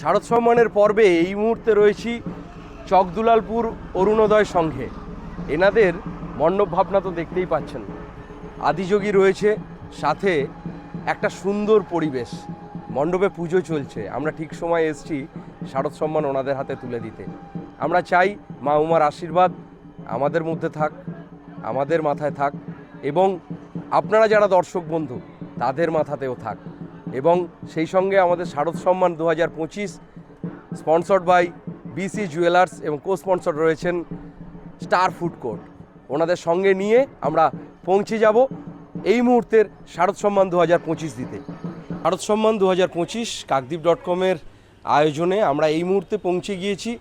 শারদ সম্মানের পর্বে এই মুহূর্তে রয়েছি চকদুলালপুর অরুণোদয় সংঘে। এনাদের মণ্ডপ ভাবনা তো দেখতেই পাচ্ছেন। আদিযোগী রয়েছে, সাথে একটা সুন্দর পরিবেশ। মণ্ডপে পুজো চলছে। আমরা ঠিক সময় এসছি শারদ সম্মান ওনাদের হাতে তুলে দিতে। আমরা চাই মা উমার আশীর্বাদ আমাদের মধ্যে থাক, আমাদের মাথায় থাক এবং আপনারা যারা দর্শক বন্ধু, তাদের মাথাতেও থাক। এবং সেই সঙ্গে আমাদের শারদ সম্মান দু হাজার পঁচিশ স্পন্সর্ড বাই বিসি জুয়েলার্স এবং কো স্পন্সর রয়েছেন স্টার ফুড কোর্ট ওনাদের সঙ্গে নিয়ে আমরা পৌঁছে যাব এই মুহূর্তের শারদ সম্মান দু হাজার পঁচিশ দিতে। শারদ সম্মান দু হাজার পঁচিশ কাকদ্বীপ ডট কমের আয়োজনে আমরা এই মুহূর্তে পৌঁছে গিয়েছি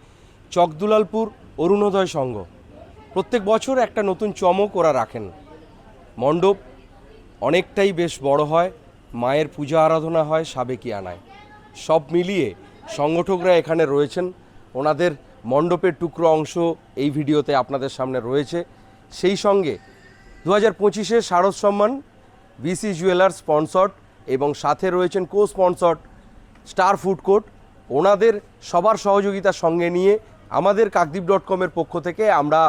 চকদুলালপুর অরুণোদয় সংঘ। প্রত্যেক বছর একটা নতুন চমক ওরা রাখেন। মণ্ডপ অনেকটাই বেশ বড় হয়। মায়ের পূজা আরাধনা হয় সাবেকি আনায়। সব মিলিয়ে সংগঠকরা এখানে রয়েছেন। ওনাদের মণ্ডপের টুকরো অংশ এই ভিডিওতে আপনাদের সামনে রয়েছে। সেই সঙ্গে দু হাজার পঁচিশে শারদ সম্মান, বিসি জুয়েলার স্পন্সর্ড এবং সাথে রয়েছেন co sponsored Star Food Court. ওনাদের সবার সহযোগিতা সঙ্গে নিয়ে আমাদের কাকদ্বীপ ডট কমের পক্ষ থেকে আমরা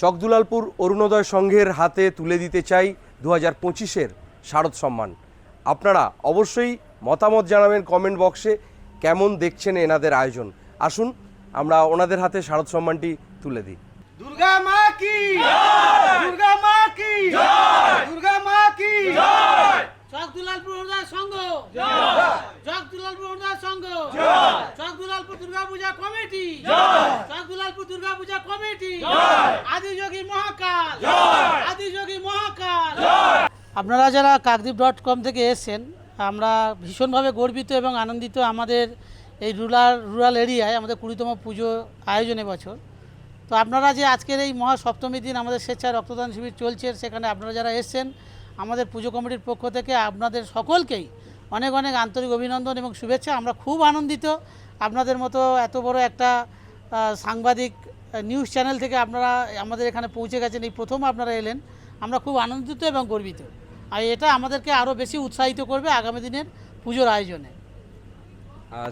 চকদুলালপুর অরুণোদয় সংঘের হাতে তুলে দিতে চাই দু হাজার পঁচিশের শারদ সম্মান। আপনারা অবশ্যই মতামত জানাবেন কমেন্ট বক্সে কেমন দেখছেন এনাদের আয়োজন। আসুন আমরা ওনাদের হাতে শারদ সম্মানটি তুলে দিই। দুর্গা মা কি দুর্গা মা কি দুর্গা মা কি চক দুলালপুর হরদার সংঘ চক দুলালপুর হরদার সংঘ চক দুলালপুর দুর্গা পূজা কমিটি চক দুলালপুর দুর্গা পূজা কমিটি আদিযোগী মহাকাল আদিযোগী মহাকাল আপনারা যারা কাকদ্বীপ ডট কম থেকে এসেছেন, আমরা ভীষণভাবে গর্বিত এবং আনন্দিত আমাদের এই রুরাল রুরাল এরিয়ায় আমাদের কুড়িতম পুজো আয়োজনে বছর। তো আপনারা যে আজকের এই মহা সপ্তমী দিন আমাদের স্বেচ্ছায় রক্তদান শিবির চলছে, সেখানে আপনারা যারা এসেছেন, আমাদের পুজো কমিটির পক্ষ থেকে আপনাদের সকলকেই অনেক অনেক আন্তরিক অভিনন্দন এবং শুভেচ্ছা। আমরা খুব আনন্দিত আপনাদের মতো এত বড় একটা সাংবাদিক নিউজ চ্যানেল থেকে আপনারা আমাদের এখানে পৌঁছে গেছেন। এই প্রথম আপনারা এলেন। আমরা খুব আনন্দিত এবং গর্বিত। আর এটা আমাদেরকে আরও বেশি উৎসাহিত করবে আগামী দিনের পুজোর আয়োজনে।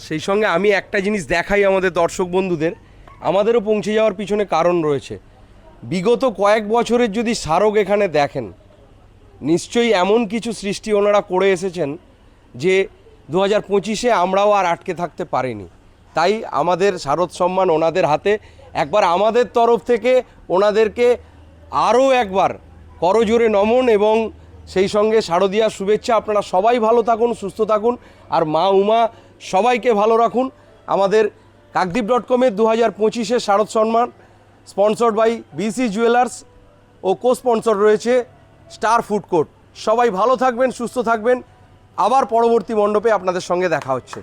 সেই সঙ্গে আমি একটা জিনিস দেখাই আমাদের দর্শক বন্ধুদের। আমাদেরও পৌঁছে যাওয়ার পিছনে কারণ রয়েছে। বিগত কয়েক বছরের যদি স্মারক এখানে দেখেন, নিশ্চয়ই এমন কিছু সৃষ্টি ওনারা করে এসেছেন যে দু হাজার পঁচিশে আমরাও আর আটকে থাকতে পারিনি। তাই আমাদের শারদ সম্মান ওনাদের হাতে। একবার আমাদের তরফ থেকে ওনাদেরকে আরও একবার করজোরে নমন এবং সেই সঙ্গে শারদীয়ার শুভেচ্ছা। আপনারা সবাই ভালো থাকুন, সুস্থ থাকুন। আর মা উমা, সবাইকে ভালো রাখুন। আমাদের কাকদ্বীপ ডট কমের দু হাজার পঁচিশে Sharad Samman sponsored by BC Jewellers O co sponsor রয়েছে স্টার ফুড কোর্ট সবাই ভালো থাকবেন, সুস্থ থাকবেন। আবার পরবর্তী মণ্ডপে আপনাদের সঙ্গে দেখা হচ্ছে।